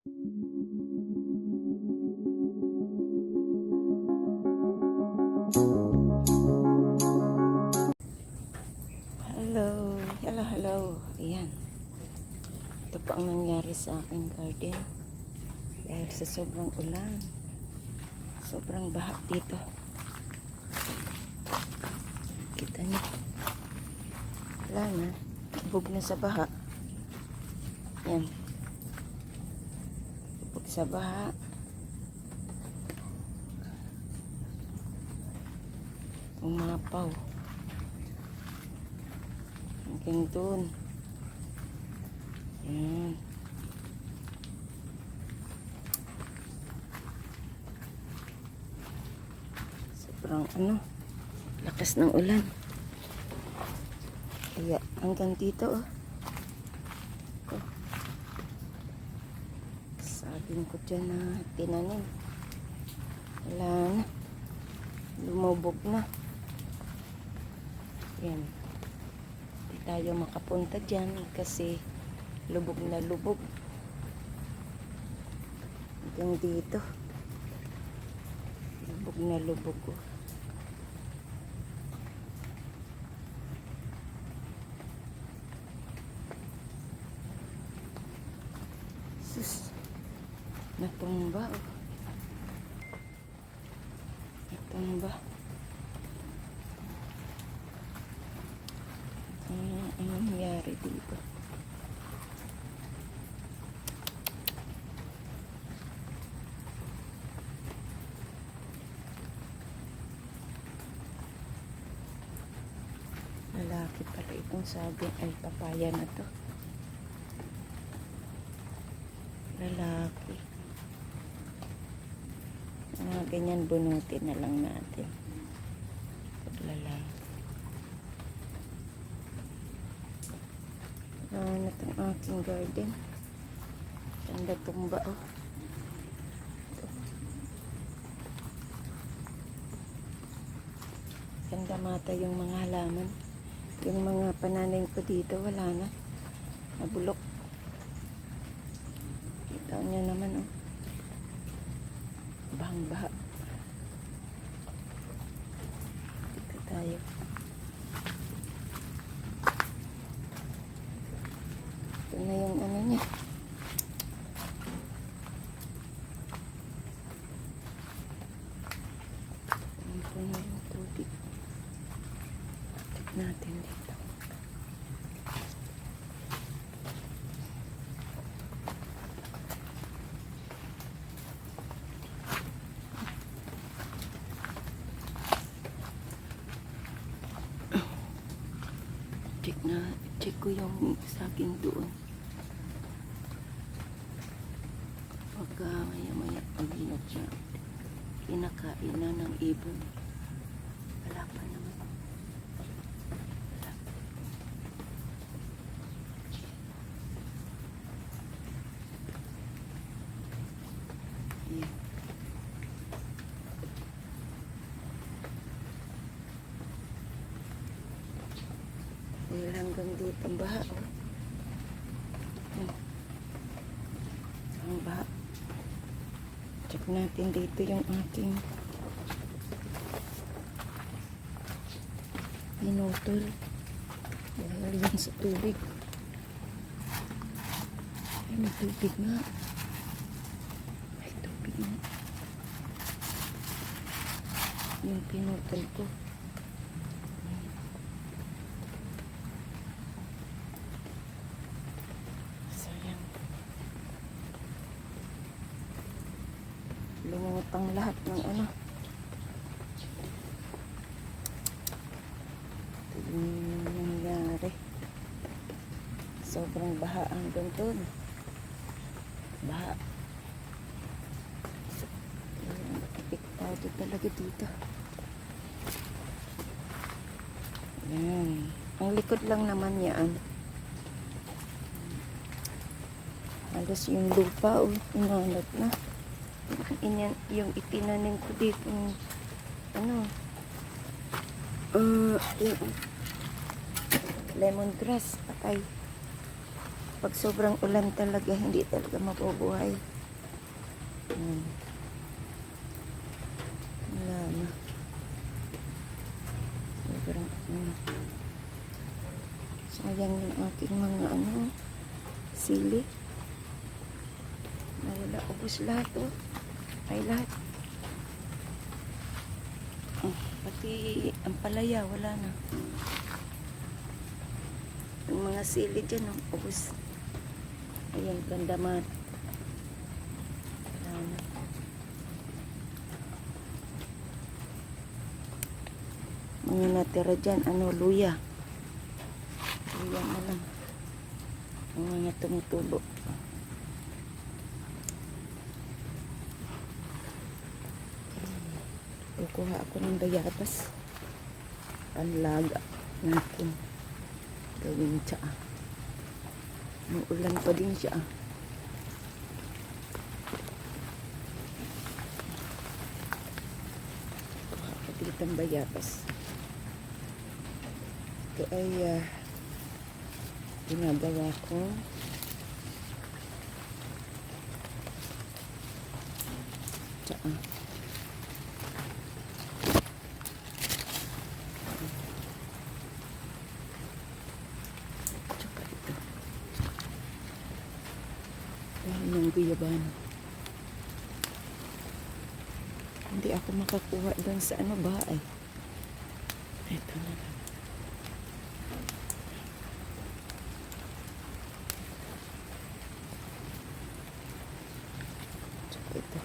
Hello, hello, hello. Ayan. Ito po ang nangyari sa aking garden. Dahil sa sobrang ulan. Sobrang baha dito. Kita niyo. Wala na. Bug na sa baha. Yan. Sa baha. Umapaw. Hanggang doon. Yan. Sobrang ano, lakas ng ulan. Kaya hanggang dito oh. Sabing ko dyan na tinanim. Wala na. Lumubog na. Yan hindi tayo makapunta dyan kasi lubog na lubog hanggang dito lubog na lubog oh. Natumba. Natumba. Ano ang nangyari dito? Lalaki pala itong sabi ay papaya na to. Lalaki mga ganyan bunutin na lang natin pag lalaki Ah, na itong aking garden. Ganda tumba oh. Ganda mata yung mga halaman. Yung mga pananim ko dito, wala na. Nabulok. Kita niyo naman oh. Bahang baha. Dito tayo. Ito na yung ano niya. Ito na yung tubig. Check natin dito. Check na, check ko yung saging doon. Pagka maya maya paginot na, kinakain na ng ibon. Wala pa naman. Wala. Ayan. Dito ang baha. Oh. Ang baha. Check natin dito yung ating pinutol. Dahil yan sa tubig. Ay, may tubig nga. May tubig nga. Yung pinutol ko. Lumutang lahat ng ano. Ito yung nangyari. Sobrang baha hanggang doon. Baha. Apektado talaga dito. Ayan. Ang likod lang naman yan. Halos yung lupa, oh, inanod na. Inyan, yung itinanim ko dito, yung, ano, uh, yung lemongrass, patay. Pag sobrang ulan talaga, hindi talaga mabubuhay. Hmm. Wala na. Sobrang ano. Sayang yung aking mga ano, sili. Nawala, ubos lahat oh. Ay lahat. Ah, pati ang palaya, wala na. Ang mga sili dyan, oh, ubos. Ayan, gandamat. Wala na. Mga natira dyan, ano, luya. Luya na lang. Ang mga tumutubo. Kukuha ako ng bayabas. Panlaga natin. Gawin siya. Muulan pa din siya. Kuha ko dito ng bayabas. Ito ay ah, ginagawa ko. Tsaka guyabano. Hindi ako makakuha doon sa ano ba ay. Ito na lang. Tsaka ito.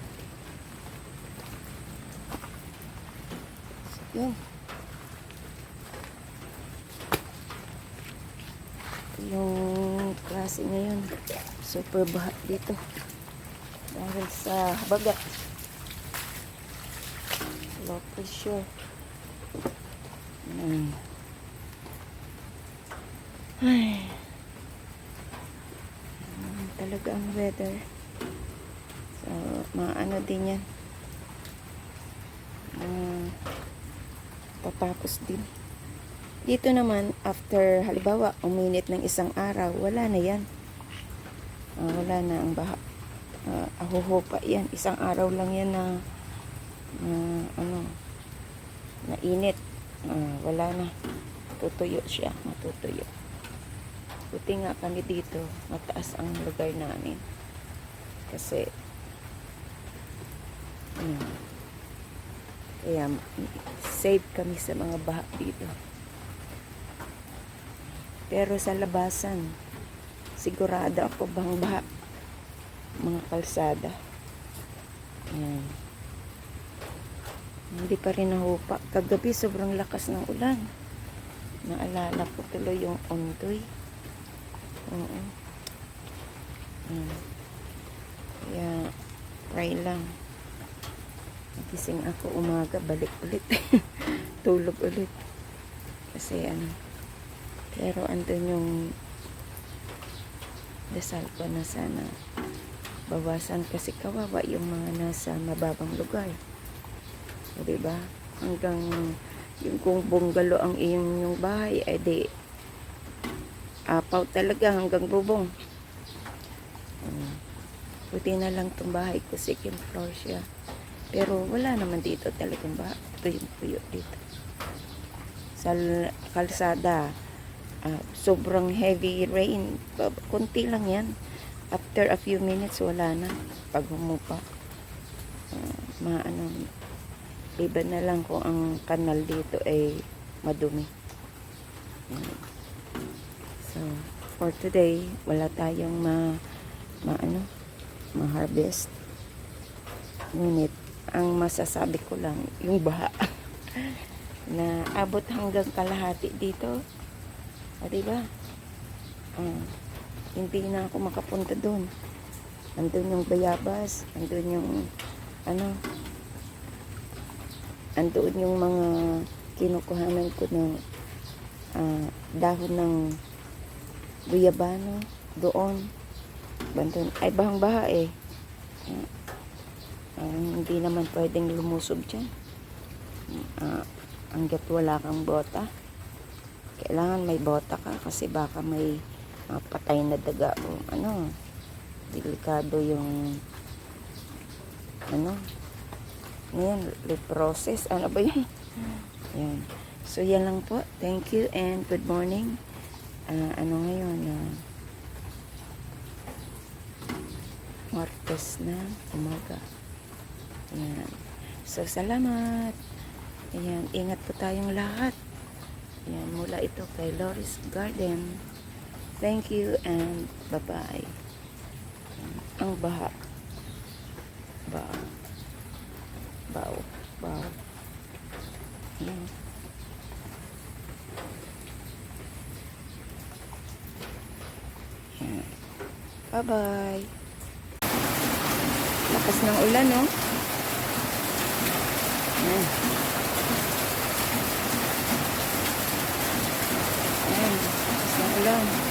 Yan. Yung klase ngayon, super baha dito. Dahil sa baga. Low pressure. Ay. Ay. Yan talaga ang weather. So, maano din yan. Ah, tatapos din. Dito naman, after halimbawa, uminit ng isang araw, wala na yan. Ah, wala na ang baha. Uh, ahuhupa yan. Isang araw lang yan na na ano, na init. Ah, wala na. Tutuyo siya. Matutuyo. Buti nga kami dito, mataas ang lugar namin. Kasi, ano, kaya safe kami sa mga baha dito. Pero sa labasan, sigurado ako bang baha mga kalsada. Ayan. Hindi pa rin nahupa. Kagabi sobrang lakas ng ulan. Naalala ko tuloy yung ondoy. Oo. Ayan. Kaya, pray lang. Gising ako umaga, balik ulit. Tulog ulit. Kasi ano, pero andun yung dasal ko na sana bawasan kasi kawawa yung mga nasa mababang lugar. O, diba? Hanggang yung kung bungalo ang iyong yung bahay, eh di apaw talaga hanggang bubong. Um, buti na lang tong bahay ko, second floor siya. Pero wala naman dito talagang bahay. Tuyo-tuyo dito. Sa kalsada, ah, sobrang heavy rain. Ba- Kunti lang yan. After a few minutes, wala na. Pag humupa. Uh, maano, iba na lang kung ang kanal dito ay madumi. So, for today, wala tayong ma, maano, ma-harvest. Ngunit, ang masasabi ko lang, yung baha na abot hanggang kalahati dito. O, diba? Ah, hindi na ako makapunta doon. Andun yung bayabas, andun yung ano, andun yung mga kinukuhanan ko ng ah, dahon ng guyabano doon. Bandun, ay bahang baha eh. Ah, ah, hindi naman pwedeng lumusob dyan. Ah, hanggat wala kang bota. Kailangan may bota ka kasi baka may mga patay na daga o ano delikado yung ano ngayon reprocess ano ba yun yan. So yan lang po. Thank you and good morning. Ah, ano ngayon ah, Martes na umaga. Yan. So salamat. Ayan, ingat po tayong lahat. Ayan, mula ito kay Loris Garden. Thank you and bye-bye. Ang baha. Bao. Bao. Bao. Ayan. Ayan. Bye-bye. Lakas ng ulan, no? Ayan. Ayan. Lakas ng ulan.